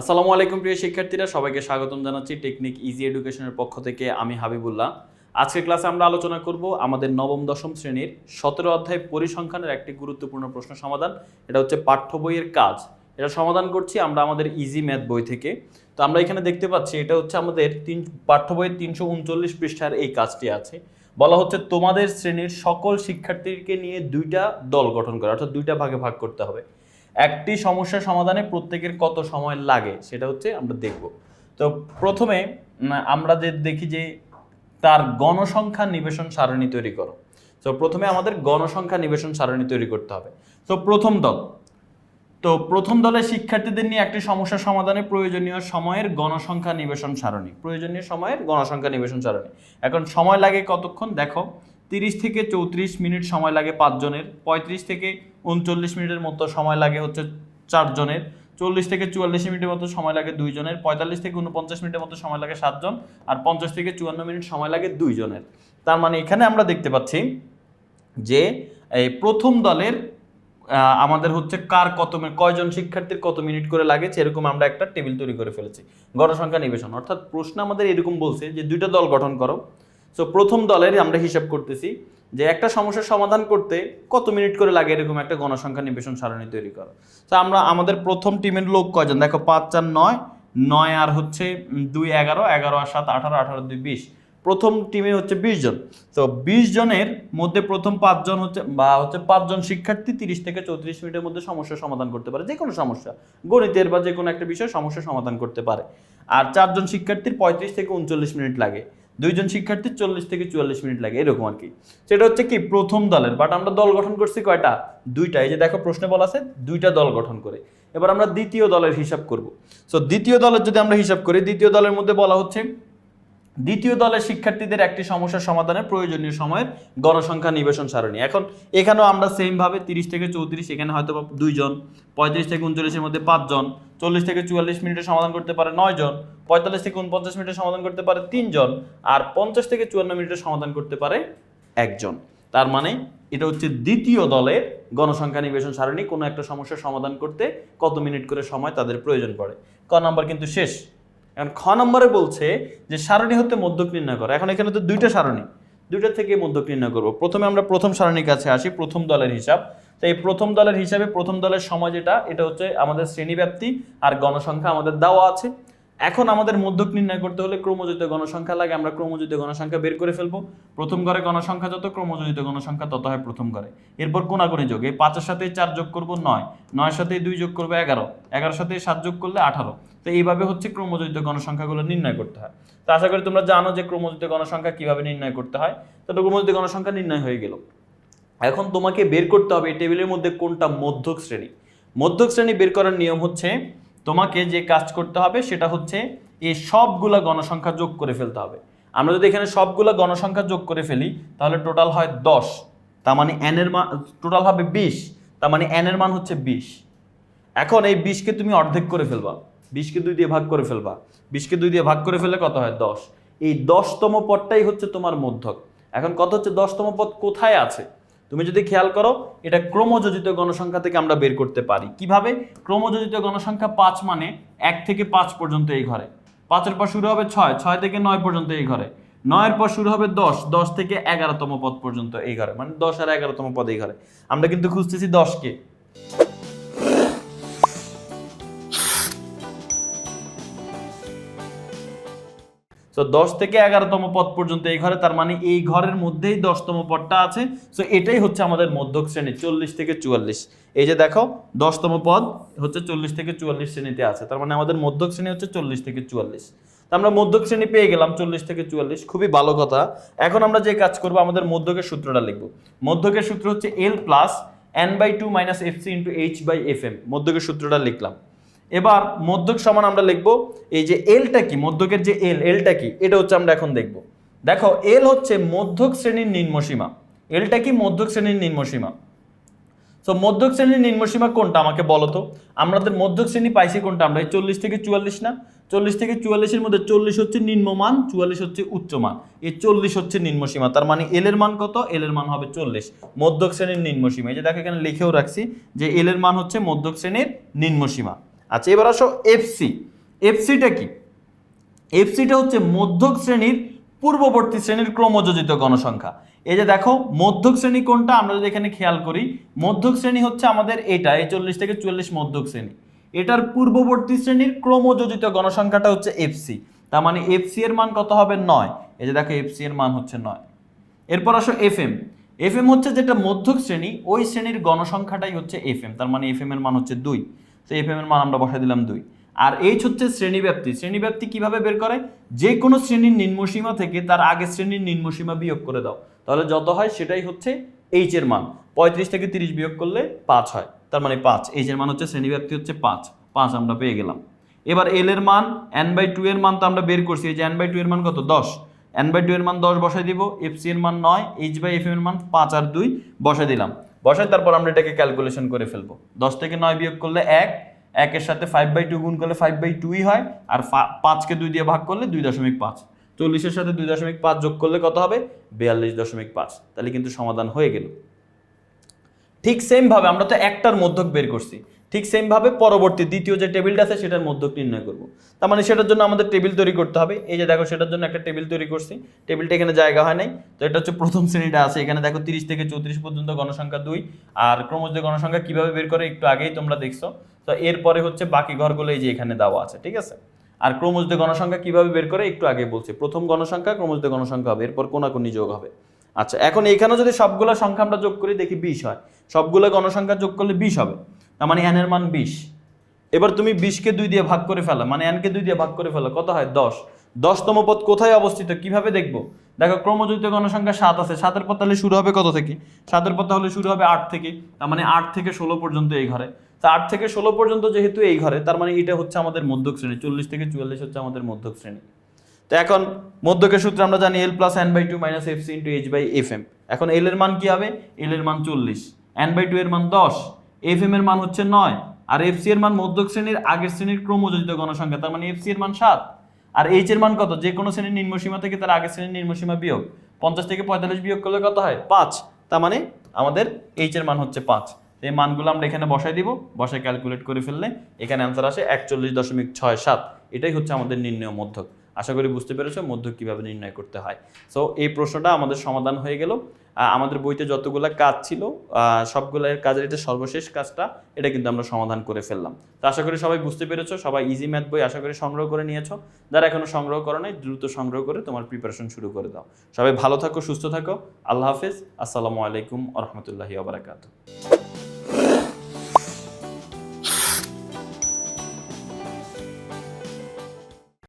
আসসালামু আলাইকুম প্রিয় শিক্ষার্থীরা, সবাইকে স্বাগতম জানাচ্ছি টেকনিক ইজি এডুকেশনের পক্ষ থেকে আমি হাবিবুল্লাহ। আজকের ক্লাসে আমরা আলোচনা করব আমাদের নবম, দশম শ্রেণির সতেরো অধ্যায় পরিসংখ্যানের একটি গুরুত্বপূর্ণ প্রশ্ন সমাধান। এটা হচ্ছে পাঠ্য বইয়ের কাজ। এটা সমাধান করছি আমরা আমাদের ইজি ম্যাথ বই থেকে। তো আমরা এখানে দেখতে পাচ্ছি এটা হচ্ছে আমাদের তিন, পাঠ্য বইয়ের তিনশো উনচল্লিশ পৃষ্ঠার এই কাজটি আছে। বলা হচ্ছে তোমাদের শ্রেণির সকল শিক্ষার্থীকে নিয়ে দুইটা দল গঠন করা, অর্থাৎ দুইটা ভাগে ভাগ করতে হবে। একটি সমস্যা সমাধানে প্রত্যেকের কত সময় লাগে সেটা হচ্ছে আমরা দেখব। তো প্রথমে আমরা যে দেখি যে তার গণসংখ্যা নিবেশন সারণী তৈরি করো। তো প্রথমে আমাদের গণসংখ্যা নিবেশন সারণী তৈরি করতে হবে। তো প্রথম দল। তো প্রথম দলের শিক্ষার্থীদের নিয়ে একটি সমস্যা সমাধানে প্রয়োজনীয় সময়ের গণসংখ্যা নিবেশন সারণী। প্রয়োজনীয় সময়ের গণসংখ্যা নিবেশন সারণী। এখন সময় লাগে কতক্ষণ? দেখো তিরিশ থেকে চৌত্রিশ মিনিট সময় লাগে পাঁচজনের, পঁয়ত্রিশ থেকে উনচল্লিশ মিনিটের মতো সময় লাগে হচ্ছে চারজনের, চল্লিশ থেকে চুয়াল্লিশ মিনিটের মতো সময় লাগে দুইজনের, পঁয়তাল্লিশ থেকে উনপঞ্চাশ মিনিটের মতো সময় লাগে সাতজন আর পঞ্চাশ থেকে চুয়ান্ন মিনিট সময় লাগে দুইজনের। তার মানে এখানে আমরা দেখতে পাচ্ছি যে এই প্রথম দলের আমাদের হচ্ছে কার কত কয়জন শিক্ষার্থীর কত মিনিট করে লাগে সেরকম আমরা একটা টেবিল তৈরি করে ফেলেছি। গণসংখ্যা নিবেশন, অর্থাৎ প্রশ্ন আমাদের এরকম বলছে যে দুইটা দল গঠন করো সো প্রথম দলের আমরা হিসাব করতেছি যে একটা সমস্যার সমাধান করতে কত মিনিট করে লাগে এরকম একটা গণসংখ্যা নিবেশন সারণী তৈরি করো। তো আমরা আমাদের প্রথম টিমের লোক কয়জন? দেখো, পাঁচ, চার, নয় নয় আর হচ্ছে দুই, এগারো এগারো আর সাত, আঠারো আঠারো, দুই, বিশ। প্রথম টিমে হচ্ছে বিশ জন। তো বিশ জনের মধ্যে প্রথম পাঁচজন হচ্ছে, বা হচ্ছে পাঁচজন শিক্ষার্থী তিরিশ থেকে চৌত্রিশ মিনিটের মধ্যে সমস্যার সমাধান করতে পারে। যে কোনো সমস্যা। গণিতের বা যে কোনো একটা বিষয় সমস্যার সমাধান করতে পারে। আর চারজন শিক্ষার্থীর পঁয়ত্রিশ থেকে উনচল্লিশ মিনিট লাগে। দুইজন শিক্ষার্থী চল্লিশ থেকে চুয়াল্লিশ মিনিট লাগে, এরকম আর কি। সেটা হচ্ছে কি, প্রথম দলের বাট আমরা দল গঠন করছি কয়টা? দুইটা। এই যে দেখো প্রশ্নে বলা আছে, দুইটা দল গঠন করে। এবার আমরা দ্বিতীয় দলের হিসাব করব। সো দ্বিতীয় দলের যদি আমরা হিসাব করি, দ্বিতীয় দলের মধ্যে বলা হচ্ছে দ্বিতীয় দলের শিক্ষার্থীদের একটি সমস্যার সমাধানে প্রয়োজনীয় সময়ের গণসংখ্যা নিবেশন সারণী। এখন এখানেও আমরা সেম ভাবে তিরিশ থেকে চৌত্রিশ, এখানে হয়তো দুইজন, পঁয়ত্রিশ থেকে উনচল্লিশের মধ্যে পাঁচজন, চল্লিশ থেকে চুয়াল্লিশ মিনিটের সমাধান করতে পারে নয় জন পঁয়তাল্লিশ থেকে উনপঞ্চাশ মিনিটের সমাধান করতে পারে তিনজন, আর পঞ্চাশ থেকে চুয়ান্ন মিনিটের সমাধান করতে পারে একজন। তার মানে এটা হচ্ছে দ্বিতীয় দলের গণসংখ্যা নিবেশন সারণী। কোনো একটা সমস্যার সমাধান করতে কত মিনিট করে সময় তাদের প্রয়োজন পড়ে। ক নাম্বার কিন্তু শেষ। এখন খ নম্বরে বলছে যে সারণী হতে মধ্যক নির্ণয় করো। এখন এখানে তো দুইটা সারণী, দুইটা থেকে মধ্যক নির্ণয় করব। প্রথমে আমরা প্রথম সারণীর কাছে আসি, প্রথম দলের হিসাব। তো এই প্রথম দলের হিসাবে প্রথম দলের সময় যেটা, এটা হচ্ছে আমাদের শ্রেণীব্যাপ্তি আর গণসংখ্যা আমাদের দেওয়া আছে। এখন আমাদের মধ্যক নির্ণয় করতে হলে ক্রমযোজিত গণসংখ্যা লাগে, আমরা ক্রমযোজিত গণসংখ্যা বের করে ফেলব। প্রথম ঘরে গণসংখ্যা যত ক্রমযোজিত গণসংখ্যা তত হয় প্রথম ঘরে। এরপর কোনাকুনি যোগ, এই পাঁচের সাথে চার যোগ করব নয়, নয়ের সাথে দুই যোগ করব এগারো, এগারোর সাথে সাত যোগ করলে আঠারো। তো এইভাবে হচ্ছে ক্রমযোজিত গণসংখ্যাগুলো নির্ণয় করতে হয়। তো আশা করি তোমরা জানো যে ক্রমযোজিত গণসংখ্যা কীভাবে নির্ণয় করতে হয়। তো ক্রমযোজিত গণসংখ্যা নির্ণয় হয়ে গেল। এখন তোমাকে বের করতে হবে এই টেবিলের মধ্যে কোনটা মধ্যক শ্রেণি। মধ্যক শ্রেণি বের করার নিয়ম হচ্ছে তোমাকে যে কাজ করতে হবে সেটা হচ্ছে এই সবগুলা গণসংখ্যা যোগ করে ফেলতে হবে। আমরা যদি এখানে সবগুলা গণসংখ্যা যোগ করে ফেলি, তাহলে টোটাল হয় দশ। তার মানে এন এর মান টোটাল হবে বিশ। তার মানে এন এর মান হচ্ছে বিশ। এখন এই বিশকে তুমি অর্ধেক করে ফেলবা। বিশকে দুই দিয়ে ভাগ করে ফেলবা। বিশকে দুই দিয়ে ভাগ করে ফেলে কত হয়? দশ। এই দশতম পদটাই হচ্ছে তোমার মধ্যক। এখন কত হচ্ছে দশতম পদ কোথায় আছে? তুমি যদি খেয়াল করো, এটা ক্রমযোজিত গণসংখ্যা থেকে আমরা বের করতে পারি। কীভাবে? ক্রমযোজিত গণসংখ্যা পাঁচ মানে এক থেকে পাঁচ পর্যন্ত এই ঘরে। পাঁচের পর শুরু হবে ছয় ছয় থেকে নয় পর্যন্ত এই ঘরে। নয়ের পর শুরু হবে দশ দশ থেকে এগারোতম পদ পর্যন্ত এই ঘরে। মানে দশ আর এগারোতম পদ এই ঘরে। আমরা কিন্তু খুঁজতেছি দশকে। সো দশ থেকে এগারোতম পদ পর্যন্ত এই ঘরে, তার মানে এই ঘরের মধ্যেই দশতম পদটা আছে। সো এটাই হচ্ছে আমাদের মধ্যক শ্রেণি, চল্লিশ থেকে চুয়াল্লিশ। এই যে দেখো, দশতম পদ হচ্ছে চল্লিশ থেকে চুয়াল্লিশ শ্রেণীতে আছে, তার মানে আমাদের মধ্যক শ্রেণি হচ্ছে চল্লিশ থেকে চুয়াল্লিশ। তো আমরা মধ্যক শ্রেণি পেয়ে গেলাম চল্লিশ থেকে চুয়াল্লিশ, খুবই ভালো কথা। এখন আমরা যে কাজ করব, আমাদের মধ্যকের সূত্রটা লিখব। মধ্যকের সূত্র হচ্ছে L plus N by two minus F C into H by F M মধ্যকের সূত্রটা লিখলাম। এবার মধ্যক সমান আমরা লিখব, এই যে এলটা কি? মধ্যকের যে এল এলটা কি? এটা হচ্ছে আমরা এখন দেখব। দেখো এল হচ্ছে মধ্যক শ্রেণির নিম্নসীমা এলটা কি? মধ্যক শ্রেণির নিম্নসীমা তো মধ্যক শ্রেণির নিম্নসীমা কোনটা? আমাকে বলো তো। আমাদের মধ্যক শ্রেণি পাইছি কোনটা? আমরা এই চল্লিশ থেকে চুয়াল্লিশ না? চল্লিশ থেকে চুয়াল্লিশের মধ্যে চল্লিশ হচ্ছে নিম্নমান চুয়াল্লিশ হচ্ছে উচ্চমান এই চল্লিশ হচ্ছে নিম্নসীমা তার মানে এল এর মান কত? এল এর মান হবে চল্লিশ। মধ্যক শ্রেণির নিম্নসীমা এই যে দেখো, এখানে লিখেও রাখছি যে এল এর মান হচ্ছে মধ্যক শ্রেণির নিম্নসীমা আচ্ছা এবার আসো এফসি এফসিটা কি? এফসিটা হচ্ছে মধ্যক শ্রেণির পূর্ববর্তী শ্রেণির ক্রমযোজিত গণসংখ্যা। এই যে দেখো, মধ্যক শ্রেণি কোনটা? আমরা যদি এখানে খেয়াল করি, মধ্যক শ্রেণি হচ্ছে আমাদের এটা, এই চল্লিশ থেকে চুয়াল্লিশ মধ্যক শ্রেণি। এটার পূর্ববর্তী শ্রেণির ক্রমযোজিত গণসংখ্যাটা হচ্ছে এফসি তার মানে এফসি এর মান কত হবে? নয়। এই যে দেখো এফসি এর মান হচ্ছে নয়। এরপর আসো এফএম এফএম হচ্ছে যেটা মধ্যক শ্রেণি, ওই শ্রেণির গণসংখ্যাটাই হচ্ছে এফএম তার মানে এফএম এর মান হচ্ছে দুই। তো এফএম এর মান আমরা বসাই দিলাম দুই। আর এইচ হচ্ছে শ্রেণীব্যাপ্তি। শ্রেণীব্যাপ্তি কীভাবে বের করে? যে কোনো শ্রেণির নিম্নসীমা থেকে তার আগের শ্রেণির নিম্নসীমা বিয়োগ করে দাও। তাহলে যত হয় সেটাই হচ্ছে এইচ এর মান। পঁয়ত্রিশ থেকে তিরিশ বিয়োগ করলে পাঁচ হয়। তার মানে পাঁচ। এইচ এর মান হচ্ছে শ্রেণীব্যাপ্তি হচ্ছে পাঁচ। পাঁচ আমরা পেয়ে গেলাম। এবার এল এর মান এন বাই টু এর মান তো আমরা বের করছি। এই যে এন বাই টু এর মান কত? দশ। এন বাই টু এর মান দশ বসাই দিব। এফ সি এর মান নয়। এইচ বাই এফ এর মান পাঁচ আর দুই বসাই দিলাম। বসাই, তারপর আমরা এটাকে ক্যালকুলেশন করে ফেলব। দশ থেকে নয় বিয়োগ করলে এক, একের সাথে ফাইভ বাই টু গুণ করলে ফাইভ বাই টুই হয়, আর পাঁচকে দুই দিয়ে ভাগ করলে দুই দশমিক পাঁচ। চল্লিশের সাথে দুই দশমিক পাঁচ যোগ করলে কত হবে? বিয়াল্লিশ দশমিক পাঁচ। তাহলে কিন্তু সমাধান হয়ে গেল। ঠিক সেমভাবে আমরা তো একটার মধ্যক বের করছি। ঠিক সেমভাবে পরবর্তী দ্বিতীয় যে টেবিলটা আছে, সেটার মধ্যক নির্ণয় করব। তার মানে সেটার জন্য আমাদের টেবিল তৈরি করতে হবে। এই যে দেখো, সেটার জন্য একটা টেবিল তৈরি করছি। টেবিলটা এখানে জায়গা হয় নাই। তো এটা হচ্ছে প্রথম শ্রেণীটা আছে। এখানে দেখো তিরিশ থেকে চৌত্রিশ পর্যন্ত গণসংখ্যা দুই। আর ক্রমজ গণসংখ্যা কীভাবে বের করে, একটু আগেই তোমরা দেখছ। তো এরপরে হচ্ছে বাকি ঘরগুলো এই যে এখানে দেওয়া আছে, ঠিক আছে? আর ক্রমজ গণসংখ্যা কীভাবে বের করে, একটু আগে বলছি। প্রথম গণসংখ্যা ক্রমজ গণসংখ্যা হবে। এরপর কোনাকুনি যোগ হবে। আচ্ছা এখন এইখানেও যদি সবগুলো সংখ্যা আমরা যোগ করি, দেখি বিশ হয়। সবগুলো গণসংখ্যা যোগ করলে বিশ হবে। তার মানে এন এর মান বিশ। এবার তুমি বিশকে দুই দিয়ে ভাগ করে ফেলো মানে এনকে দুই দিয়ে ভাগ করে ফেলো, কত হয়? দশ। দশতম পদ কোথায় অবস্থিত? কীভাবে দেখব? দেখো, ক্রমযুক্ত গণসংখ্যা সাত আছে। সাতের পদ তাহলে শুরু হবে কত থেকে? সাতের পদ তাহলে শুরু হবে আট থেকে, তার মানে আট থেকে ষোলো পর্যন্ত এই ঘরে। তা আট থেকে ষোলো পর্যন্ত যেহেতু এই ঘরে, তার মানে এটা হচ্ছে আমাদের মধ্যক শ্রেণি চল্লিশ থেকে চুয়াল্লিশ হচ্ছে আমাদের মধ্যক শ্রেণি তো এখন মধ্যকের সূত্রে আমরা জানি L plus N by two minus F C into H by F M এখন এল এর মান কি হবে? এল এর মান চল্লিশ। এন বাই টু এর মান দশ। এফ এম এর মান হচ্ছে নয়, আর এফ সি এর মান মধ্যক শ্রেণির আগের শ্রেণির ক্রমযোজিত গণসংখ্যা, তার মানে এফ সি এর মান সাত। আর এইচ এর মান কত? যে কোনো শ্রেণির নিম্নসীমা থেকে তার আগের শ্রেণির নিম্নসীমা বিয়োগ। পঞ্চাশ থেকে পঁয়তাল্লিশ বিয়োগ করলে কত হয়? পাঁচ। তার মানে আমাদের এইচ এর মান হচ্ছে পাঁচ। এই মানগুলো আমরা এখানে বসাই দিব। বসায় ক্যালকুলেট করে ফেললে এখানে অ্যান্সার আসে একচল্লিশ দশমিক ছয় সাত। এটাই হচ্ছে আমাদের নির্ণয় মধ্যক। আশা করি বুঝতে পেরেছ মধ্যক কীভাবে নির্ণয় করতে হয়। সো এই প্রশ্নটা আমাদের সমাধান হয়ে গেল। আমাদের বইতে যতগুলো কাজ ছিল সবগুলো কাজের এটা সর্বশেষ কাজটা, এটা কিন্তু আমরা সমাধান করে ফেললাম। তো আশা করি সবাই বুঝতে পেরেছ, সবাই ইজি ম্যাথ বই আশা করি সংগ্রহ করে নিয়েছো। যারা এখনও সংগ্রহ করো নাই, দ্রুত সংগ্রহ করে তোমার প্রিপারেশন শুরু করে দাও। সবাই ভালো থাকো, সুস্থ থাকো। আল্লাহ হাফেজ। আসসালামু আলাইকুম আ রহমতুল্লাহি আবরাকাতু